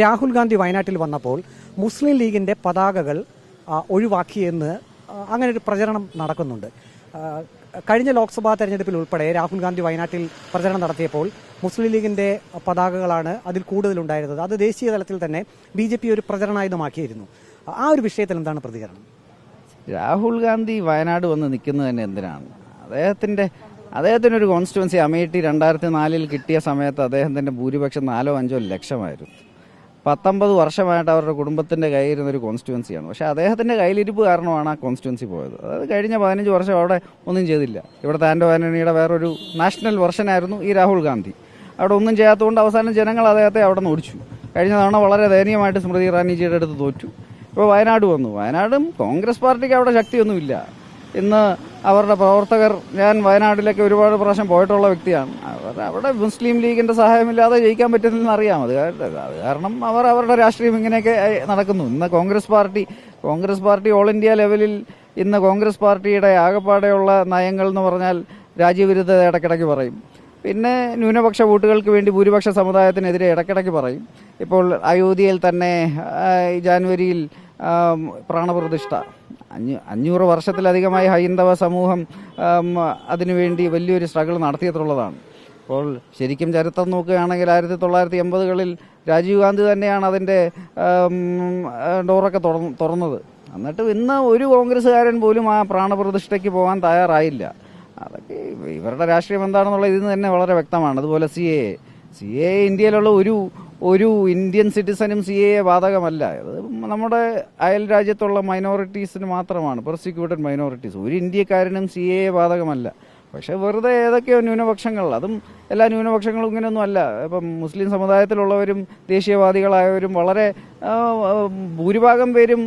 രാഹുൽ ഗാന്ധി വയനാട്ടിൽ വന്നപ്പോൾ മുസ്ലിം ലീഗിന്റെ പതാകകൾ ഒഴിവാക്കിയെന്ന് അങ്ങനെ ഒരു പ്രചരണം നടക്കുന്നുണ്ട്. കഴിഞ്ഞ ലോക്സഭാ തെരഞ്ഞെടുപ്പിൽ ഉൾപ്പെടെ രാഹുൽ ഗാന്ധി വയനാട്ടിൽ പ്രചരണം നടത്തിയപ്പോൾ മുസ്ലിം ലീഗിന്റെ പതാകകളാണ് അതിൽ കൂടുതലുണ്ടായിരുന്നത്. അത് ദേശീയ തലത്തിൽ തന്നെ ബി ജെ പി ഒരു പ്രചരണായുധമാക്കിയിരുന്നു. ആ ഒരു വിഷയത്തിൽ എന്താണ് പ്രതികരണം? രാഹുൽ ഗാന്ധി വയനാട് വന്ന് നിൽക്കുന്നത് തന്നെ എന്തിനാണ്? അദ്ദേഹത്തിന്റെ അദ്ദേഹത്തിന് ഒരു കോൺസ്റ്റിറ്റ്യുവൻസി അമേഠി രണ്ടായിരത്തി നാലിൽ കിട്ടിയ സമയത്ത് അദ്ദേഹത്തിന്റെ ഭൂരിപക്ഷം നാലോ അഞ്ചോ ലക്ഷമായിരുന്നു. പത്തൊമ്പത് വർഷമായിട്ട് അവരുടെ കുടുംബത്തിന്റെ കയ്യിരുന്ന ഒരു കോൺസ്റ്റിറ്റ്യുവൻസിയാണ് പക്ഷേ അദ്ദേഹത്തിന്റെ കയ്യിലിരിപ്പ് കാരണമാണ് ആ കോൺസ്റ്റിറ്റ്യുവൻസി പോയത്. അതായത് കഴിഞ്ഞ പതിനഞ്ച് വർഷം അവിടെ ഒന്നും ചെയ്തില്ല. ഇവിടുത്തെ ആൻഡോ ആന്റണിയുടെ വേറൊരു നാഷണൽ വെർഷനായിരുന്നു ഈ രാഹുൽ ഗാന്ധി. അവിടെ ഒന്നും ചെയ്യാത്തതുകൊണ്ട് അവസാനം ജനങ്ങൾ അദ്ദേഹത്തെ അവിടെ നിന്ന് ഓടിച്ചു. കഴിഞ്ഞ തവണ വളരെ ദയനീയമായിട്ട് സ്മൃതി ഇറാനിജിയുടെ അടുത്ത് തോറ്റു. ഇപ്പോൾ വയനാട് വന്നു. വയനാടും കോൺഗ്രസ് പാർട്ടിക്ക് അവിടെ ശക്തിയൊന്നുമില്ല. ഇന്ന് അവരുടെ പ്രവർത്തകർ ഞാൻ വയനാട്ടിലേക്ക് ഒരുപാട് പ്രാവശ്യം പോയിട്ടുള്ള വ്യക്തിയാണ്. അവിടെ മുസ്ലിം ലീഗിന്റെ സഹായമില്ലാതെ ജയിക്കാൻ പറ്റുന്നില്ലെന്ന് അറിയാം. അത് കാരണം- അവർ അവരുടെ രാഷ്ട്രീയം ഇങ്ങനെയൊക്കെ നടക്കുന്നു. ഇന്ന് Congress party Congress party all India ലെവലിൽ ഇന്ന് കോൺഗ്രസ് പാർട്ടിയുടെ ആകപ്പാടെയുള്ള നയങ്ങൾ എന്ന് പറഞ്ഞാൽ രാജ്യവിരുദ്ധത ഇടയ്ക്കിടയ്ക്ക് പറയും. പിന്നെ ന്യൂനപക്ഷ വോട്ടുകൾക്ക് വേണ്ടി ഭൂരിപക്ഷ സമുദായത്തിനെതിരെ ഇടയ്ക്കിടയ്ക്ക് പറയും. ഇപ്പോൾ അയോധ്യയിൽ തന്നെ ജാനുവരിയിൽ പ്രാണപ്രതിഷ്ഠ. അഞ്ഞൂ അഞ്ഞൂറ് വർഷത്തിലധികമായി ഹൈന്ദവ സമൂഹം അതിനുവേണ്ടി വലിയൊരു സ്ട്രഗിൾ നടത്തിയിട്ടുള്ളതാണ്. അപ്പോൾ ശരിക്കും ചരിത്രം നോക്കുകയാണെങ്കിൽ ആയിരത്തി തൊള്ളായിരത്തി എൺപതുകളിൽ രാജീവ് ഗാന്ധി തന്നെയാണ് അതിന്റെ ഡോറൊക്കെ തുറന്നത്. എന്നിട്ട് ഇന്ന് ഒരു കോൺഗ്രസ്സുകാരൻ പോലും ആ പ്രാണപ്രതിഷ്ഠയ്ക്ക് പോകാൻ തയ്യാറായില്ല. അതൊക്കെ ഇവരുടെ രാഷ്ട്രീയം എന്താണെന്നുള്ളത് ഇതിന് തന്നെ വളരെ വ്യക്തമാണ്. അതുപോലെ സി എ സി എ ഇന്ത്യയിലുള്ള ഒരു ഒരു ഇന്ത്യൻ സിറ്റിസനും സി എ ബാധകമല്ല. അത് നമ്മുടെ അയൽ രാജ്യത്തുള്ള മൈനോറിറ്റീസിന് മാത്രമാണ്. പ്രോസിക്യൂട്ടഡ് മൈനോറിറ്റീസ് ഒരു ഇന്ത്യക്കാരനും സി എ ബാധകമല്ല. പക്ഷെ വെറുതെ ഏതൊക്കെയോ ന്യൂനപക്ഷങ്ങൾ അതും എല്ലാ ന്യൂനപക്ഷങ്ങളും ഇങ്ങനെയൊന്നും അല്ല. ഇപ്പം മുസ്ലിം സമുദായത്തിലുള്ളവരും ദേശീയവാദികളായവരും വളരെ ഭൂരിഭാഗം പേരും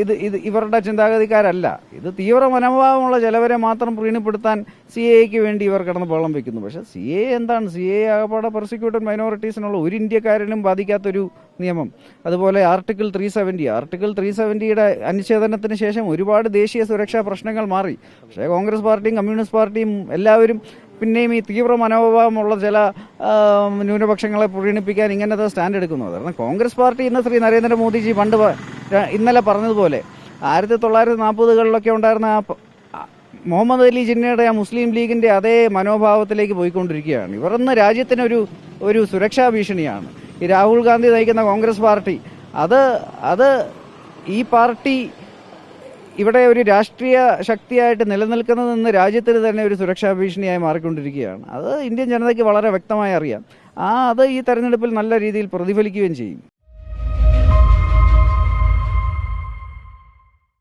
ഇത് ഇത് ഇവരുടെ ചിന്താഗതിക്കാരല്ല. ഇത് തീവ്ര മനോഭാവമുള്ള ചിലവരെ മാത്രം പ്രീണിപ്പെടുത്താൻ സി എക്ക് വേണ്ടി ഇവർ കിടന്ന് ബഹളം വെക്കുന്നു. പക്ഷേ സി എ എന്താണ്? സി എ ആകപ്പാടെ പ്രോസിക്യൂട്ടഡ് മൈനോറിറ്റീസിനുള്ള ഒരു ഇന്ത്യക്കാരനും ബാധിക്കാത്തൊരു നിയമം. അതുപോലെ article three seventy article three സെവന്റിയുടെ അനുച്ഛേദനത്തിന് ശേഷം ഒരുപാട് ദേശീയ സുരക്ഷാ പ്രശ്നങ്ങൾ മാറി. പക്ഷേ കോൺഗ്രസ് പാർട്ടിയും കമ്മ്യൂണിസ്റ്റ് പാർട്ടിയും എല്ലാവരും പിന്നെയും ഈ തീവ്ര മനോഭാവമുള്ള ചില ന്യൂനപക്ഷങ്ങളെ പ്രീണിപ്പിക്കാൻ ഇങ്ങനത്തെ സ്റ്റാൻഡ് എടുക്കുന്നത് കാരണം കോൺഗ്രസ് പാർട്ടി ഇന്ന് ശ്രീ നരേന്ദ്രമോദിജി പണ്ട് ഇന്നലെ പറഞ്ഞതുപോലെ ആയിരത്തി തൊള്ളായിരത്തി നാൽപ്പതുകളിലൊക്കെ ഉണ്ടായിരുന്ന ആ മുഹമ്മദ് അലി ജിന്നയുടെ ആ മുസ്ലിം ലീഗിന്റെ അതേ മനോഭാവത്തിലേക്ക് പോയിക്കൊണ്ടിരിക്കുകയാണ്. ഇവർ ഇന്ന് രാജ്യത്തിനൊരു ഒരു സുരക്ഷാ ഭീഷണിയാണ്. ഈ രാഹുൽ ഗാന്ധി നയിക്കുന്ന കോൺഗ്രസ് പാർട്ടി അത് അത് ഈ പാർട്ടി ഇവിടെ ഒരു രാഷ്ട്രീയ ശക്തിയായിട്ട് നിലനിൽക്കുന്നത് നിന്ന് രാജ്യത്തിന് തന്നെ ഒരു സുരക്ഷാ ഭീഷണിയായി മാറിക്കൊണ്ടിരിക്കുകയാണ്. അത് ഇന്ത്യൻ ജനതയ്ക്ക് വളരെ വ്യക്തമായി അറിയാം. ആ അത് ഈ തെരഞ്ഞെടുപ്പിൽ നല്ല രീതിയിൽ പ്രതിഫലിക്കുകയും ചെയ്യും.